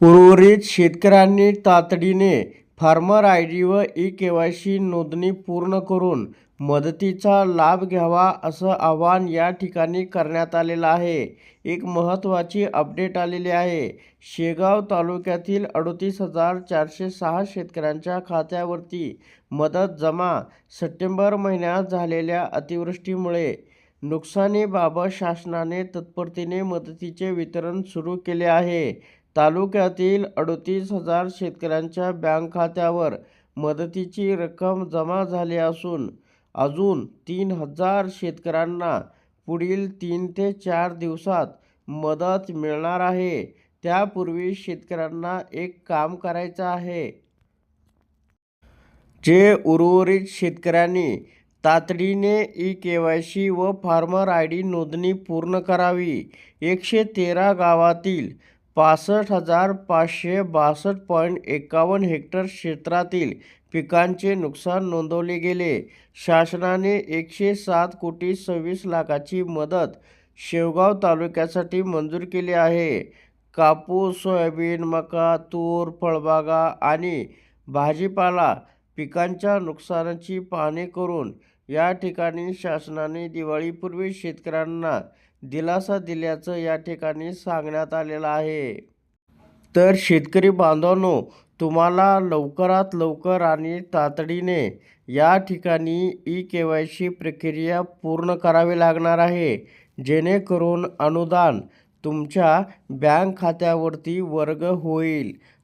उर्वरित शेतकऱ्यांनी तातडीने फार्मर आय डी व ई के वाय सी नोंदणी पूर्ण करून मदतीचा लाभ घ्यावा असं आवाहन या ठिकाणी करण्यात आलेलं आहे. एक महत्त्वाची अपडेट आलेली आहे. शेगाव तालुक्यातील अडतीस हजार चारशे सहा शेतकऱ्यांच्या खात्यावरती मदत जमा सप्टेंबर महिन्यात झालेल्या अतिवृष्टीमुळे नुकसानीबाबत शासनाने तत्परतेने मदतीचे वितरण सुरू केले आहे. तालुक्यातील अडतीस हजार शेतकऱ्यांच्या बँक खात्यावर मदतीची रक्कम जमा झाली असून अजून तीन हजार शेतकऱ्यांना पुढील तीन ते चार दिवसात मदत मिळणार आहे. त्यापूर्वी शेतकऱ्यांना एक काम करायचं आहे. जे उर्वरित शेतकऱ्यांनी तातडीने ई के वाय सी व फार्मर आय डी नोंदणी पूर्ण करावी. एकशे तेरा गावातील पासष्ट हजार पाचशे बासष्ट पॉईंट एकावन्न हेक्टर क्षेत्रातील पिकांचे नुकसान नोंदवले गेले. शासनाने एकशे सात कोटी सव्वीस लाखाची मदत शेवगाव तालुक्यासाठी मंजूर केली आहे. कापूस सोयाबीन मका तूर फळबागा आणि भाजीपाला पिकांच्या नुकसानाची पाहणी करून या ठिकाणी शासनाने दिवाळीपूर्वी शेतकऱ्यांना दिलासा दिल्याचं या ठिकाणी सांगण्यात आलेलं आहे. तर शेतकरी बांधवांनो तुम्हाला लवकरात लवकर आणि तातडीने या ठिकाणी ई के वाय सी प्रक्रिया पूर्ण करावी लागणार आहे. जेणेकरून अनुदान तुमच्या बँक खात्यावरती वर्ग होईल.